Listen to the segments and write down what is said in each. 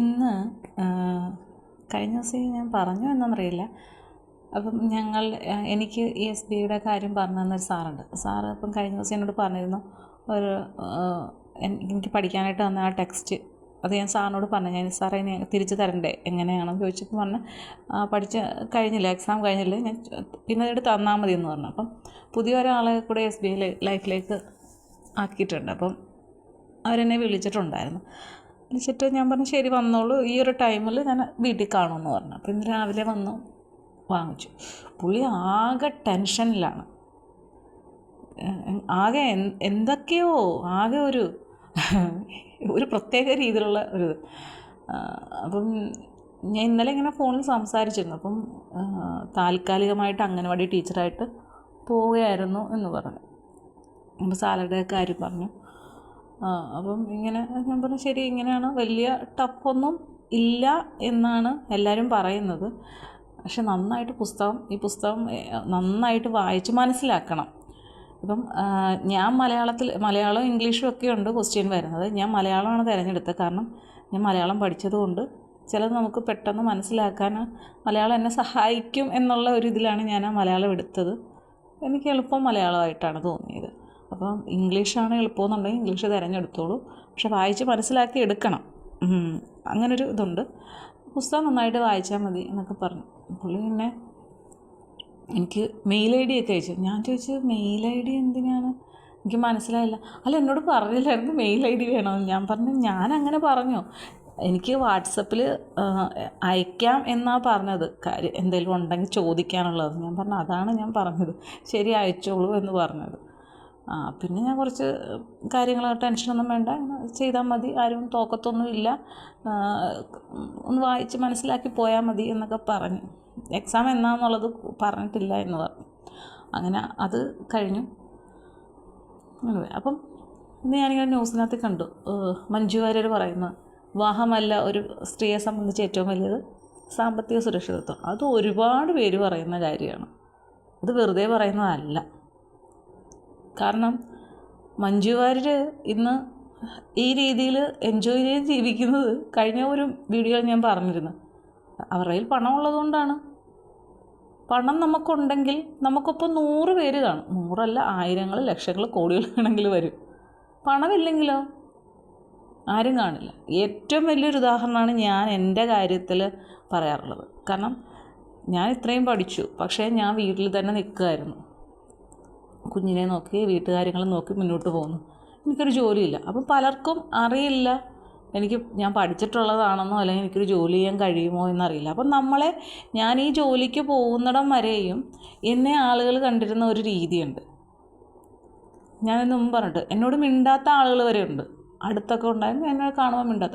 ഇന്ന് കഴിഞ്ഞ ദിവസം ഞാൻ പറഞ്ഞോ എന്നറിയില്ല അപ്പം ഞങ്ങൾ എനിക്ക് ഈ എസ് ബി ഐയുടെ കാര്യം പറഞ്ഞു തന്നൊരു സാറുണ്ട്. സാറ് അപ്പം കഴിഞ്ഞ ദിവസം എന്നോട് പറഞ്ഞിരുന്നു ഒരു എനിക്ക് പഠിക്കാനായിട്ട് തന്ന ആ ടെക്സ്റ്റ് അത് ഞാൻ സാറിനോട് പറഞ്ഞു. ഞാൻ സാറേ ഇനി തിരിച്ച് തരണ്ടേ? എങ്ങനെയാണെന്ന് ചോദിച്ചപ്പോൾ പറഞ്ഞു പഠിച്ച് കഴിഞ്ഞില്ല എക്സാം കഴിഞ്ഞില്ല. ഞാൻ പിന്നെ അതിനോട് തന്നാൽ മതി എന്ന് പറഞ്ഞു. അപ്പം പുതിയ ഒരാളെ കൂടെ എസ് ബി ഐ ലൈഫിലേക്ക് ആക്കിയിട്ടുണ്ട്. അപ്പം അവരെന്നെ വിളിച്ചിട്ടുണ്ടായിരുന്നു. വിളിച്ചിട്ട് ഞാൻ പറഞ്ഞു ശരി വന്നോളൂ. ഈ ഒരു ടൈമിൽ ഞാൻ വീട്ടിൽ കാണുമെന്ന് പറഞ്ഞു. അപ്പോൾ ഇന്ന് രാവിലെ വന്നു വാങ്ങിച്ചു. പുള്ളി ആകെ ടെൻഷനിലാണ്. ആകെ എന്തൊക്കെയോ ആകെ ഒരു ഒരു പ്രത്യേക രീതിയിലുള്ള ഒരു അപ്പം ഞാൻ ഇന്നലെ ഇങ്ങനെ ഫോണിൽ സംസാരിച്ചിരുന്നു. അപ്പം താൽക്കാലികമായിട്ട് അംഗനവാടി ടീച്ചറായിട്ട് പോവുകയായിരുന്നു എന്ന് പറഞ്ഞു. അപ്പോൾ സാലറിയുടെ കാര്യം പറഞ്ഞു. അപ്പം ഇങ്ങനെ ഞാൻ പറഞ്ഞു ശരി ഇങ്ങനെയാണ്. വലിയ ടഫൊന്നും ഇല്ല എന്നാണ് എല്ലാവരും പറയുന്നത്. പക്ഷെ നന്നായിട്ട് പുസ്തകം ഈ പുസ്തകം നന്നായിട്ട് വായിച്ച് മനസ്സിലാക്കണം. ഇപ്പം ഞാൻ മലയാളത്തിൽ മലയാളം ഇംഗ്ലീഷും ഒക്കെ ഉണ്ട് ക്വസ്റ്റ്യൻ വരുന്നത്. ഞാൻ മലയാളമാണ് തിരഞ്ഞെടുത്തത്. കാരണം ഞാൻ മലയാളം പഠിച്ചതുകൊണ്ട് ചിലത് നമുക്ക് പെട്ടെന്ന് മനസ്സിലാക്കാൻ മലയാളം എന്നെ സഹായിക്കും എന്നുള്ള ഒരു ഇതിലാണ് ഞാൻ ആ മലയാളം എടുത്തത്. എനിക്ക് എളുപ്പം മലയാളമായിട്ടാണ് തോന്നിയത്. അപ്പം ഇംഗ്ലീഷാണ് എളുപ്പമെന്നുണ്ടെങ്കിൽ ഇംഗ്ലീഷ് തിരഞ്ഞെടുത്തോളൂ. പക്ഷെ വായിച്ച് മനസ്സിലാക്കി എടുക്കണം. അങ്ങനൊരു ഇതുണ്ട്. പുസ്തകം നന്നായിട്ട് വായിച്ചാൽ മതി എന്നൊക്കെ പറഞ്ഞു. പുള്ളി പിന്നെ എനിക്ക് മെയിൽ ഐ ഡി ഒക്കെ അയച്ചു. ഞാൻ ചോദിച്ചു മെയിൽ ഐ ഡി എന്തിനാണ്? എനിക്ക് മനസ്സിലായില്ല. അല്ല എന്നോട് പറഞ്ഞില്ലായിരുന്നു മെയിൽ ഐ ഡി വേണമെന്ന് ഞാൻ പറഞ്ഞു ഞാൻ അങ്ങനെ പറഞ്ഞു. എനിക്ക് വാട്സപ്പിൽ അയക്കാം എന്നാണ് പറഞ്ഞത്. കാര്യം എന്തെങ്കിലും ഉണ്ടെങ്കിൽ ചോദിക്കാനുള്ളത്. ഞാൻ പറഞ്ഞു അതാണ് ഞാൻ പറഞ്ഞത്. ശരി അയച്ചോളൂ എന്ന് പറഞ്ഞത്. പിന്നെ ഞാൻ കുറച്ച് കാര്യങ്ങൾ ടെൻഷനൊന്നും വേണ്ട. ചെയ്താൽ മതി. ആരും തോക്കത്തൊന്നുമില്ല ഒന്ന് വായിച്ച് മനസ്സിലാക്കി പോയാൽ മതി എന്നൊക്കെ പറഞ്ഞു. എക്സാം എന്നാന്നുള്ളത് പറഞ്ഞിട്ടില്ല എന്ന് പറഞ്ഞു. അങ്ങനെ അത് കഴിഞ്ഞു. അപ്പം ഇന്ന് ഞാനിങ്ങനെ ന്യൂസിനകത്ത് കണ്ടു. മഞ്ജു വാര്യർ പറയുന്ന വിവാഹമല്ല ഒരു സ്ത്രീയെ സംബന്ധിച്ച് ഏറ്റവും വലിയത് സാമ്പത്തിക സുരക്ഷിതത്വം അത് ഒരുപാട് പേര് പറയുന്ന കാര്യമാണ്. അത് വെറുതെ പറയുന്നതല്ല. കാരണം മഞ്ജു വാര്യർ ഇന്ന് ഈ രീതിയിൽ എൻജോയ് ചെയ്ത് ജീവിക്കുന്നത് കഴിഞ്ഞ ഒരു വീഡിയോയിൽ ഞാൻ പറഞ്ഞിരുന്നു. അവരുടെ കയ്യിൽ പണമുള്ളതുകൊണ്ടാണ് പണം നമുക്കുണ്ടെങ്കിൽ നമുക്കൊപ്പം നൂറ് പേര് കാണും. നൂറല്ല ആയിരങ്ങൾ ലക്ഷങ്ങൾ കോടികൾ ആണെങ്കിൽ വരും. പണമില്ലെങ്കിലോ? ആരും കാണില്ല. ഏറ്റവും വലിയൊരു ഉദാഹരണമാണ് ഞാൻ എന്റെ കാര്യത്തിൽ പറയാറുള്ളത്. കാരണം ഞാൻ ഇത്രയും പഠിച്ചു. പക്ഷേ ഞാൻ വീട്ടിൽ തന്നെ നിൽക്കുമായിരുന്നു കുഞ്ഞിനെ നോക്കി വീട്ടുകാര്യങ്ങൾ നോക്കി മുന്നോട്ട് പോകുന്നു. എനിക്കൊരു ജോലിയില്ല. അപ്പം പലർക്കും അറിയില്ല. എനിക്ക് ഞാൻ പഠിച്ചിട്ടുള്ളതാണെന്നോ അല്ലെങ്കിൽ എനിക്കൊരു ജോലി ചെയ്യാൻ കഴിയുമോ എന്നറിയില്ല. അപ്പം നമ്മളെ ഞാൻ ഈ ജോലിക്ക് പോകുന്നിടം വരെയും എന്നെ ആളുകൾ കണ്ടിരുന്ന ഒരു രീതിയുണ്ട്. ഞാനിന്ന് മുമ്പ് പറഞ്ഞിട്ട് എന്നോട് മിണ്ടാത്ത ആളുകൾ വരെ ഉണ്ട്. അടുത്തൊക്കെ ഉണ്ടായിരുന്നു എന്നെ കാണുമ്പോൾ മിണ്ടാത്ത.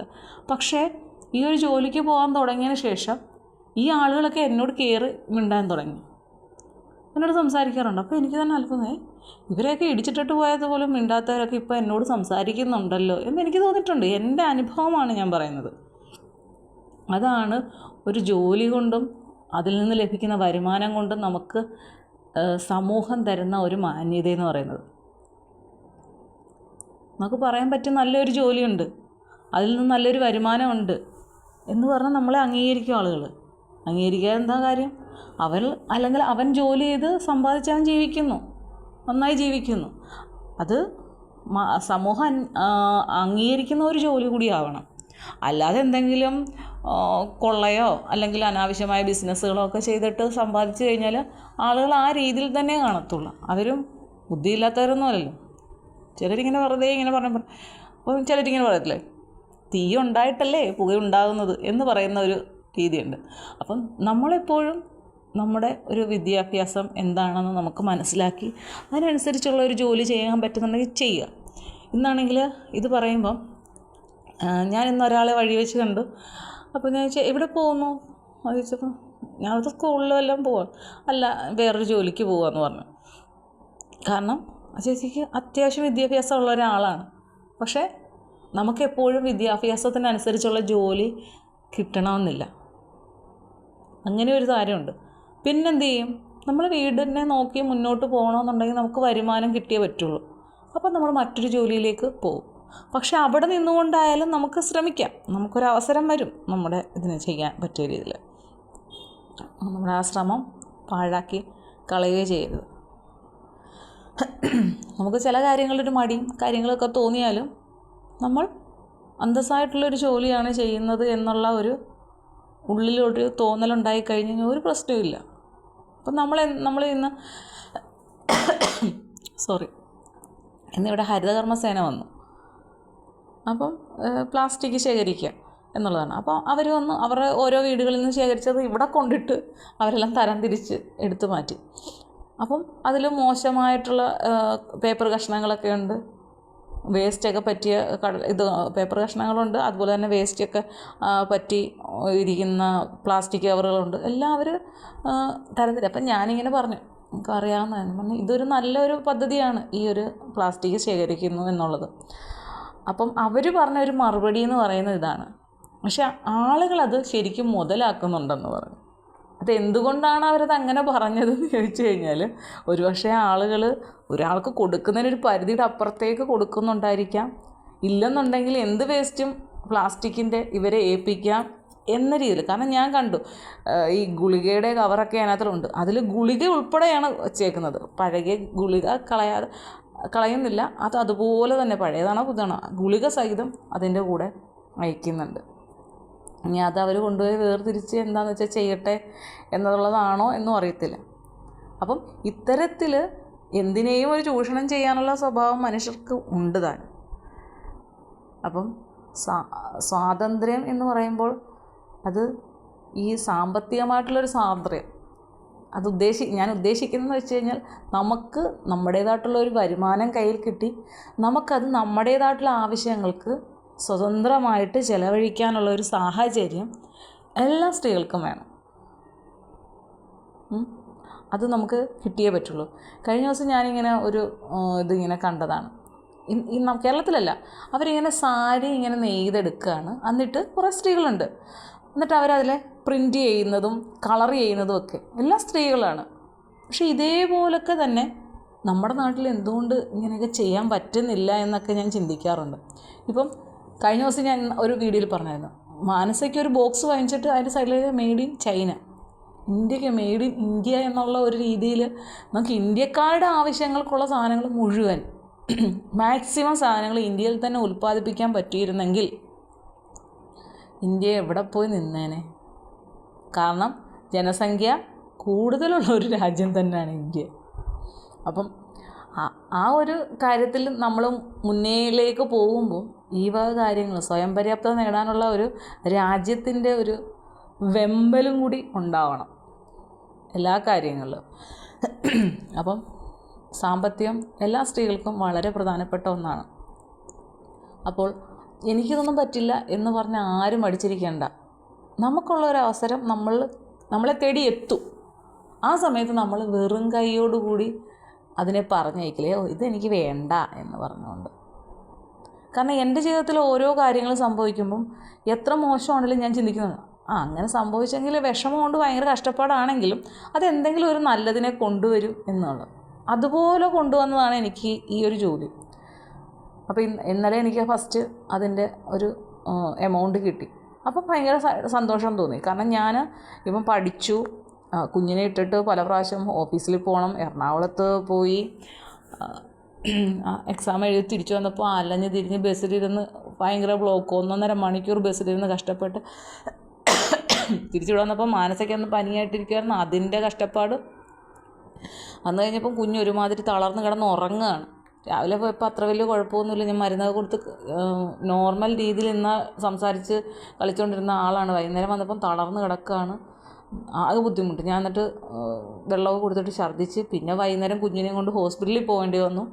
പക്ഷേ ഈ ഒരു ജോലിക്ക് പോകാൻ തുടങ്ങിയതിന് ശേഷം ഈ ആളുകളൊക്കെ എന്നോട് കയറി മിണ്ടാൻ തുടങ്ങി. എന്നോട് സംസാരിക്കാറുണ്ട്. അപ്പോൾ എനിക്ക് തന്നെ അത്ഭുതമേ ഇവരെയൊക്കെ ഇടിച്ചിട്ടിട്ട് പോയത് പോലും മിണ്ടാത്തവരൊക്കെ ഇപ്പോൾ എന്നോട് സംസാരിക്കുന്നുണ്ടല്ലോ എന്ന് എനിക്ക് തോന്നിയിട്ടുണ്ട്. എന്റെ അനുഭവമാണ് ഞാൻ പറയുന്നത്. അതാണ് ഒരു ജോലി കൊണ്ടും അതിൽ നിന്ന് ലഭിക്കുന്ന വരുമാനം കൊണ്ടും നമുക്ക് സമൂഹം തരുന്ന ഒരു മാന്യത എന്ന് പറയുന്നത്. നമുക്ക് പറയാൻ പറ്റും നല്ലൊരു ജോലിയുണ്ട്. അതിൽ നിന്ന് നല്ലൊരു വരുമാനമുണ്ട് എന്ന് പറഞ്ഞാൽ നമ്മളെ അംഗീകരിക്കും ആളുകൾ അംഗീകരിക്കാൻ എന്താ കാര്യം? അവൻ അല്ലെങ്കിൽ അവൻ ജോലി ചെയ്ത് സമ്പാദിച്ചവൻ ജീവിക്കുന്നു. നന്നായി ജീവിക്കുന്നു. അത് സമൂഹം അംഗീകരിക്കുന്ന ഒരു ജോലി കൂടി ആവണം. അല്ലാതെ എന്തെങ്കിലും കൊള്ളയോ അല്ലെങ്കിൽ അനാവശ്യമായ ബിസിനസ്സുകളോ ഒക്കെ ചെയ്തിട്ട് സമ്പാദിച്ചു കഴിഞ്ഞാൽ ആളുകൾ ആ രീതിയിൽ തന്നെ കാണത്തുള്ളൂ. അവരും ബുദ്ധിയില്ലാത്തവരൊന്നും അല്ലല്ലോ. ചിലരിങ്ങനെ വെറുതെ ഇങ്ങനെ പറഞ്ഞു അപ്പോൾ ചിലരിങ്ങനെ പറയത്തില്ലേ തീ ഉണ്ടായിട്ടല്ലേ പുക ഉണ്ടാകുന്നത് എന്ന് പറയുന്ന ഒരു രീതിയുണ്ട്. അപ്പം നമ്മളെപ്പോഴും നമ്മുടെ ഒരു വിദ്യാഭ്യാസം എന്താണെന്ന് നമുക്ക് മനസ്സിലാക്കി അതിനനുസരിച്ചുള്ള ഒരു ജോലി ചെയ്യാൻ പറ്റുന്നുണ്ടെങ്കിൽ ചെയ്യുക. ഇന്നാണെങ്കിൽ ഇത് പറയുമ്പം ഞാൻ ഇന്ന് ഒരാളെ വഴി വെച്ച് കണ്ടു. അപ്പോൾ ഞാൻ ചോദിച്ചാൽ എവിടെ പോകുന്നു? അത് ചോദിച്ചപ്പോൾ ഞാൻ അത് സ്കൂളിൽ വല്ലതും പോവാം. അല്ല വേറൊരു ജോലിക്ക് പോവാന്ന് പറഞ്ഞു. കാരണം ആ ചേച്ചിക്ക് അത്യാവശ്യം വിദ്യാഭ്യാസം ഉള്ള ഒരാളാണ്. പക്ഷേ നമുക്കെപ്പോഴും വിദ്യാഭ്യാസത്തിനനുസരിച്ചുള്ള ജോലി കിട്ടണമെന്നില്ല. അങ്ങനെ ഒരു കാര്യമുണ്ട്. പിന്നെന്ത് ചെയ്യും നമ്മൾ വീടിനെ നോക്കി മുന്നോട്ട് പോകണമെന്നുണ്ടെങ്കിൽ നമുക്ക് വരുമാനം കിട്ടിയേ പറ്റുള്ളൂ. അപ്പം നമ്മൾ മറ്റൊരു ജോലിയിലേക്ക് പോകും. പക്ഷെ അവിടെ നിന്നുകൊണ്ടായാലും നമുക്ക് ശ്രമിക്കാം. നമുക്കൊരു അവസരം വരും നമ്മുടെ ഇതിനെ ചെയ്യാൻ പറ്റിയ രീതിയിൽ നമ്മുടെ ആ ശ്രമം പാഴാക്കി കളയുകയോ ചെയ്യരുത്. നമുക്ക് ചില കാര്യങ്ങളൊരു മടിയും കാര്യങ്ങളൊക്കെ തോന്നിയാലും നമ്മൾ അന്തസ്സായിട്ടുള്ളൊരു ജോലിയാണ് ചെയ്യുന്നത് എന്നുള്ള ഒരു ഉള്ളിലൊരു തോന്നലുണ്ടായി ഒരു പ്രശ്നവുമില്ല. അപ്പം നമ്മൾ നമ്മൾ ഇന്ന് സോറി ഇന്നിവിടെ ഹരിതകർമ്മസേന വന്നു. അപ്പം പ്ലാസ്റ്റിക് ശേഖരിക്കുക എന്നുള്ളതാണ്. അപ്പോൾ അവർ വന്ന് അവരുടെ ഓരോ വീടുകളിൽ നിന്ന് ശേഖരിച്ചത് ഇവിടെ കൊണ്ടിട്ട് അവരെല്ലാം തരം തിരിച്ച് എടുത്തു മാറ്റി. അപ്പം അതിൽ മോശമായിട്ടുള്ള പേപ്പർ കഷ്ണങ്ങളൊക്കെ ഉണ്ട്. വേസ്റ്റൊക്കെ പറ്റിയ കട ഇത് പേപ്പർ കഷ്ണങ്ങളുണ്ട്. അതുപോലെ തന്നെ വേസ്റ്റൊക്കെ പറ്റി ഇരിക്കുന്ന പ്ലാസ്റ്റിക് കവറുകളുണ്ട്. എല്ലാം അവർ തരംതിരിച്ച് അപ്പം ഞാനിങ്ങനെ പറഞ്ഞു നമുക്ക് അറിയാവുന്നതാണ് പറഞ്ഞു ഇതൊരു നല്ലൊരു പദ്ധതിയാണ് ഈ ഒരു പ്ലാസ്റ്റിക് ശേഖരിക്കുന്നു എന്നുള്ളത്. അപ്പം അവർ പറഞ്ഞ ഒരു മറുപടി എന്ന് പറയുന്നത് ഇതാണ്. പക്ഷെ ആളുകളത് ശരിക്കും മുതലാക്കുന്നുണ്ടെന്ന് പറഞ്ഞു. അത് എന്തുകൊണ്ടാണ് അവരത് അങ്ങനെ പറഞ്ഞതെന്ന് ചോദിച്ചു കഴിഞ്ഞാൽ ഒരുപക്ഷെ ആളുകൾ ഒരാൾക്ക് കൊടുക്കുന്നതിനൊരു പരിധിയുടെ അപ്പുറത്തേക്ക് കൊടുക്കുന്നുണ്ടായിരിക്കാം. ഇല്ലെന്നുണ്ടെങ്കിൽ എന്ത് വേസ്റ്റും പ്ലാസ്റ്റിക്കിന്റെ ഇവരെ ഏൽപ്പിക്കാം എന്ന രീതിയിൽ. കാരണം ഞാൻ കണ്ടു ഈ ഗുളികയുടെ കവറൊക്കെ അതിനകത്തുണ്ട്. അതിൽ ഗുളിക ഉൾപ്പെടെയാണ് വച്ചേക്കുന്നത്. പഴകിയ ഗുളിക കളയാതെ കളയുന്നില്ല. അത് അതുപോലെ തന്നെ പഴയതാണോ പുതിയതാണോ? ഗുളിക സഹിതം അതിന്റെ കൂടെ അയക്കുന്നുണ്ട്. ഇനി അത് അവർ കൊണ്ടുപോയി വേർതിരിച്ച് എന്താണെന്ന് വെച്ചാൽ ചെയ്യട്ടെ എന്നുള്ളതാണോ എന്നും അറിയത്തില്ല. അപ്പം ഇത്തരത്തിൽ എന്തിനേയും ഒരു ചൂഷണം ചെയ്യാനുള്ള സ്വഭാവം മനുഷ്യർക്ക് ഉണ്ട് താൻ. അപ്പം സ്വാതന്ത്ര്യം എന്ന് പറയുമ്പോൾ അത് ഈ സാമ്പത്തികമായിട്ടുള്ളൊരു സ്വാതന്ത്ര്യം. അത് ഉദ്ദേശി ഞാൻ ഉദ്ദേശിക്കുന്നതെന്ന് വെച്ച് കഴിഞ്ഞാൽ നമുക്ക് നമ്മുടേതായിട്ടുള്ള ഒരു വരുമാനം കയ്യിൽ കിട്ടി നമുക്കത് നമ്മുടേതായിട്ടുള്ള ആവശ്യങ്ങൾക്ക് സ്വതന്ത്രമായിട്ട് ചിലവഴിക്കാനുള്ള ഒരു സാഹചര്യം എല്ലാ സ്ത്രീകൾക്കും വേണം. അത് നമുക്ക് കിട്ടിയേ പറ്റുള്ളൂ. കഴിഞ്ഞ ദിവസം ഞാനിങ്ങനെ ഒരു ഇതിങ്ങനെ കണ്ടതാണ്. കേരളത്തിലല്ല അവരിങ്ങനെ സാരി ഇങ്ങനെ നെയ്തെടുക്കുകയാണ് എന്നിട്ട് കുറേ സ്ത്രീകളുണ്ട്. എന്നിട്ട് അവരതിലെ പ്രിന്റ് ചെയ്യുന്നതും കളർ ചെയ്യുന്നതും ഒക്കെ എല്ലാ സ്ത്രീകളാണ്. പക്ഷേ ഇതേപോലൊക്കെ തന്നെ നമ്മുടെ നാട്ടിൽ എന്തുകൊണ്ട് ഇങ്ങനെയൊക്കെ ചെയ്യാൻ പറ്റുന്നില്ല എന്നൊക്കെ ഞാൻ ചിന്തിക്കാറുണ്ട്. ഇപ്പം കഴിഞ്ഞ ദിവസം ഞാൻ ഒരു വീഡിയോയിൽ പറഞ്ഞായിരുന്നു. മാനസയ്ക്ക് ഒരു ബോക്സ് വാങ്ങിച്ചിട്ട് അതിന്റെ സൈഡിൽ മെയ്ഡ് ഇൻ ചൈന ഇന്ത്യയ്ക്ക് മെയ്ഡ് ഇൻ ഇന്ത്യ എന്നുള്ള ഒരു രീതിയിൽ നമുക്ക് ഇന്ത്യക്കാരുടെ ആവശ്യങ്ങൾക്കുള്ള സാധനങ്ങൾ മുഴുവൻ മാക്സിമം സാധനങ്ങൾ ഇന്ത്യയിൽ തന്നെ ഉൽപ്പാദിപ്പിക്കാൻ പറ്റിയിരുന്നെങ്കിൽ ഇന്ത്യ എവിടെ പോയി നിന്നേനെ? കാരണം ജനസംഖ്യ കൂടുതലുള്ള ഒരു രാജ്യം തന്നെയാണ് ഇന്ത്യ. അപ്പം ആ ഒരു കാര്യത്തിൽ നമ്മൾ മുന്നേയിലേക്ക് പോകുമ്പോൾ ഈ വക കാര്യങ്ങൾ സ്വയം പര്യാപ്തത നേടാനുള്ള ഒരു രാജ്യത്തിന്റെ ഒരു വെമ്പലും കൂടി ഉണ്ടാവണം എല്ലാ കാര്യങ്ങളിലും. അപ്പം സാമ്പത്തികം എല്ലാ സ്ത്രീകൾക്കും വളരെ പ്രധാനപ്പെട്ട ഒന്നാണ്. അപ്പോൾ എനിക്കിതൊന്നും പറ്റില്ല എന്ന് പറഞ്ഞ് ആരും അടിച്ചിരിക്കേണ്ട നമുക്കുള്ള ഒരു അവസരം നമ്മൾ നമ്മളെ തേടി എത്തും ആ സമയത്ത് നമ്മൾ വെറും കൈയോടുകൂടി അതിനെ പറഞ്ഞയക്കില്ലേ ഓ ഇതെനിക്ക് വേണ്ട എന്ന് പറഞ്ഞുകൊണ്ട്. കാരണം എന്റെ ജീവിതത്തിൽ ഓരോ കാര്യങ്ങളും സംഭവിക്കുമ്പം എത്ര മോശമാണെങ്കിലും ഞാൻ ചിന്തിക്കുന്നത് ആ അങ്ങനെ സംഭവിച്ചെങ്കിൽ വിഷമം കൊണ്ട് ഭയങ്കര കഷ്ടപ്പാടാണെങ്കിലും അതെന്തെങ്കിലും ഒരു നല്ലതിനെ കൊണ്ടുവരും എന്നുള്ളത്. അതുപോലെ കൊണ്ടുവന്നതാണ് എനിക്ക് ഈ ഒരു ജോലി. അപ്പോൾ ഇന്നലെ എനിക്ക് ഫസ്റ്റ് അതിന്റെ ഒരു എമൗണ്ട് കിട്ടി. അപ്പോൾ ഭയങ്കര സന്തോഷം തോന്നി. കാരണം ഞാൻ ഇപ്പം പഠിച്ചു കുഞ്ഞിനെ ഇട്ടിട്ട് പല പ്രാവശ്യം ഓഫീസിൽ പോകണം എറണാകുളത്ത് പോയി എക്സാം എഴുതി തിരിച്ചു വന്നപ്പോൾ അലഞ്ഞ് തിരിഞ്ഞ് ബസ്സിലിരുന്ന് ഭയങ്കര ബ്ലോക്ക് ഒന്നൊന്നര മണിക്കൂർ ബസ്സിലിരുന്ന് കഷ്ടപ്പെട്ട് തിരിച്ചു വന്നപ്പോൾ മാനസികമൊന്ന് പനിയായിട്ടിരിക്കുമായിരുന്നു അതിന്റെ കഷ്ടപ്പാട്. വന്നു കഴിഞ്ഞപ്പം കുഞ്ഞ് ഒരുമാതിരി തളർന്ന് കിടന്ന് ഉറങ്ങുകയാണ്. രാവിലെ പോയപ്പോൾ അത്ര വലിയ കുഴപ്പമൊന്നുമില്ല. ഞാൻ മരുന്നൊക്കെ കൊടുത്ത് നോർമൽ രീതിയിൽ ഇന്ന് സംസാരിച്ച് കളിച്ചുകൊണ്ടിരുന്ന ആളാണ്. വൈകുന്നേരം വന്നപ്പം തളർന്ന് കിടക്കുകയാണ്. ആകെ ബുദ്ധിമുട്ട്. ഞാൻ എന്നിട്ട് വെള്ളമൊക്കെ കൊടുത്തിട്ട് ഛർദ്ദിച്ച് പിന്നെ വൈകുന്നേരം കുഞ്ഞിനെയും കൊണ്ട് ഹോസ്പിറ്റലിൽ പോകേണ്ടി വന്നു.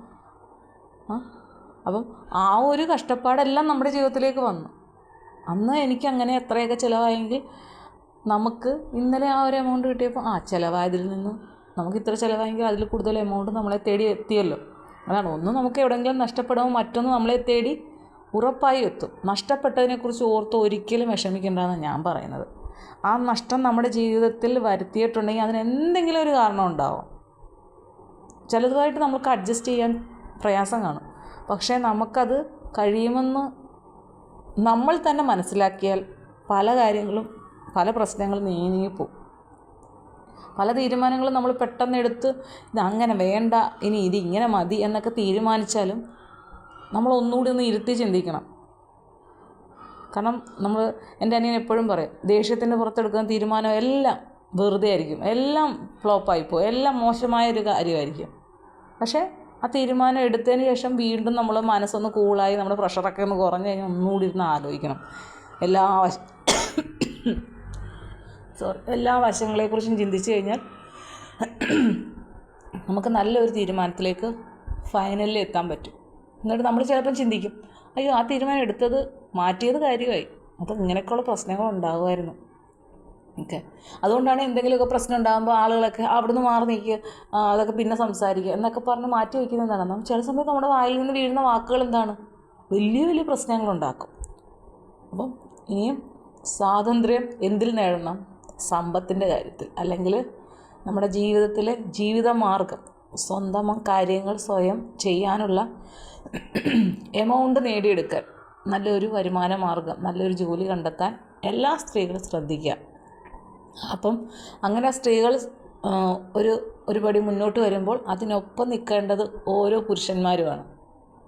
അപ്പം ആ ഒരു കഷ്ടപ്പാടെല്ലാം നമ്മുടെ ജീവിതത്തിലേക്ക് വന്നു. അന്ന് എനിക്ക് അങ്ങനെ എത്രയൊക്കെ ചിലവായെങ്കിൽ നമുക്ക് ഇന്നലെ ആ ഒരു എമൗണ്ട് കിട്ടിയപ്പോൾ ആ ചിലവായതിൽ നിന്ന് നമുക്ക് ഇത്ര ചിലവായെങ്കിൽ അതിൽ കൂടുതൽ എമൗണ്ട് നമ്മളെ തേടി എത്തിയല്ലോ. അതാണ് ഒന്ന് നമുക്ക് എവിടെയെങ്കിലും നഷ്ടപ്പെടുമോ മറ്റൊന്ന് നമ്മളെ തേടി ഉറപ്പായി എത്തും. നഷ്ടപ്പെട്ടതിനെക്കുറിച്ച് ഓർത്ത് ഒരിക്കലും വിഷമിക്കേണ്ടതെന്ന് ഞാൻ പറയുന്നത്. ആ നഷ്ടം നമ്മുടെ ജീവിതത്തിൽ വരുത്തിയിട്ടുണ്ടെങ്കിൽ അതിന് എന്തെങ്കിലും ഒരു കാരണം ഉണ്ടാവും. ചിലതുമായിട്ട് നമുക്ക് അഡ്ജസ്റ്റ് ചെയ്യാൻ പ്രയാസം കാണും. പക്ഷേ നമുക്കത് കഴിയുമെന്ന് നമ്മൾ തന്നെ മനസ്സിലാക്കിയാൽ പല കാര്യങ്ങളും പല പ്രശ്നങ്ങളും നീങ്ങി നീങ്ങിപ്പോവും പല തീരുമാനങ്ങളും നമ്മൾ പെട്ടെന്ന് എടുത്ത് ഇത് അങ്ങനെ വേണ്ട ഇനി ഇത് ഇങ്ങനെ മതി എന്നൊക്കെ തീരുമാനിച്ചാലും നമ്മൾ ഒന്നുകൂടി ഒന്ന് ഇരുത്തി ചിന്തിക്കണം. കാരണം നമ്മൾ എന്റെ അനിയൻ എപ്പോഴും പറയും ദേഷ്യത്തിന്റെ പുറത്തെടുക്കുന്ന തീരുമാനം എല്ലാം വെറുതെ ആയിരിക്കും. എല്ലാം ഫ്ലോപ്പായി പോകും എല്ലാം മോശമായ ഒരു കാര്യമായിരിക്കും. പക്ഷേ ആ തീരുമാനം എടുത്തതിന് ശേഷം വീണ്ടും നമ്മൾ മനസ്സൊന്ന് കൂളായി നമ്മുടെ പ്രഷറൊക്കെ ഒന്ന് കുറഞ്ഞു കഴിഞ്ഞാൽ ഒന്നുകൂടി ഇരുന്ന് ആലോചിക്കണം. എല്ലാ വശ സോറി എല്ലാ വശങ്ങളെക്കുറിച്ചും ചിന്തിച്ചു കഴിഞ്ഞാൽ നമുക്ക് നല്ലൊരു തീരുമാനത്തിലേക്ക് ഫൈനലിൽ എത്താൻ പറ്റും. എന്നിട്ട് നമ്മൾ ചിലപ്പം ചിന്തിക്കും അയ്യോ ആ തീരുമാനം എടുത്തത് മാറ്റിയത് കാര്യമായി. അപ്പോൾ ഇങ്ങനെയൊക്കെയുള്ള പ്രശ്നങ്ങൾ ഉണ്ടാകുമായിരുന്നു ഓക്കെ. അതുകൊണ്ടാണ് എന്തെങ്കിലുമൊക്കെ പ്രശ്നം ഉണ്ടാകുമ്പോൾ ആളുകളൊക്കെ അവിടുന്ന് മാറി നിൽക്കുക അതൊക്കെ പിന്നെ സംസാരിക്കുക എന്നൊക്കെ പറഞ്ഞ് മാറ്റി വയ്ക്കുന്നതാണ്. നമ്മൾ ചില സമയത്ത് നമ്മുടെ വായിൽ നിന്ന് വീഴുന്ന വാക്കുകൾ എന്താണ്? വലിയ വലിയ പ്രശ്നങ്ങളുണ്ടാക്കും അപ്പം ഇനിയും സ്വാതന്ത്ര്യം എന്തിൽ നേടണം? സമ്പത്തിന്റെ കാര്യത്തിൽ. അല്ലെങ്കിൽ നമ്മുടെ ജീവിതത്തിലെ ജീവിതമാർഗം. സ്വന്തം കാര്യങ്ങൾ സ്വയം ചെയ്യാനുള്ള എമൗണ്ട് നേടിയെടുക്കാൻ നല്ലൊരു വരുമാന മാർഗം നല്ലൊരു ജോലി കണ്ടെത്താൻ എല്ലാ സ്ത്രീകളും ശ്രദ്ധിക്കുക. അപ്പം അങ്ങനെ സ്ത്രീകൾ ഒരു ഒരുപടി മുന്നോട്ട് വരുമ്പോൾ അതിനൊപ്പം നിൽക്കേണ്ടത് ഓരോ പുരുഷന്മാരുമാണ്.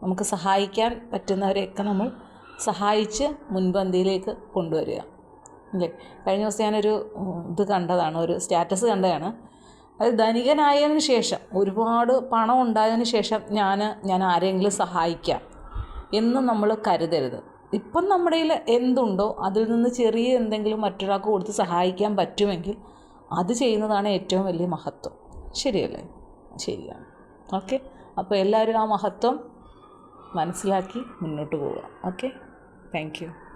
നമുക്ക് സഹായിക്കാൻ പറ്റുന്നവരെയൊക്കെ നമ്മൾ സഹായിച്ച് മുൻപന്തിയിലേക്ക് കൊണ്ടുവരിക. അല്ലേ? കഴിഞ്ഞ ദിവസം ഞാനൊരു ഇത് കണ്ടതാണ് ഒരു സ്റ്റാറ്റസ് കണ്ടതാണ്. അത് ധനികനായതിനു ശേഷം ഒരുപാട് പണം ഉണ്ടായതിനു ശേഷം ഞാൻ ഞാൻ ആരെങ്കിലും സഹായിക്കാം എന്ന് നമ്മൾ കരുതരുത്. ഇപ്പം നമ്മുടെ കയ്യിൽ എന്തുണ്ടോ അതിൽ നിന്ന് ചെറിയ എന്തെങ്കിലും മറ്റൊരാൾക്ക് കൊടുത്ത് സഹായിക്കാൻ പറ്റുമെങ്കിൽ അത് ചെയ്യുന്നതാണ് ഏറ്റവും വലിയ മഹത്വം. ശരിയല്ലേ? ശരിയാണ്. ഓക്കെ? അപ്പോൾ എല്ലാവരും ആ മഹത്വം മനസ്സിലാക്കി മുന്നോട്ട് പോവുക. ഓക്കെ? താങ്ക്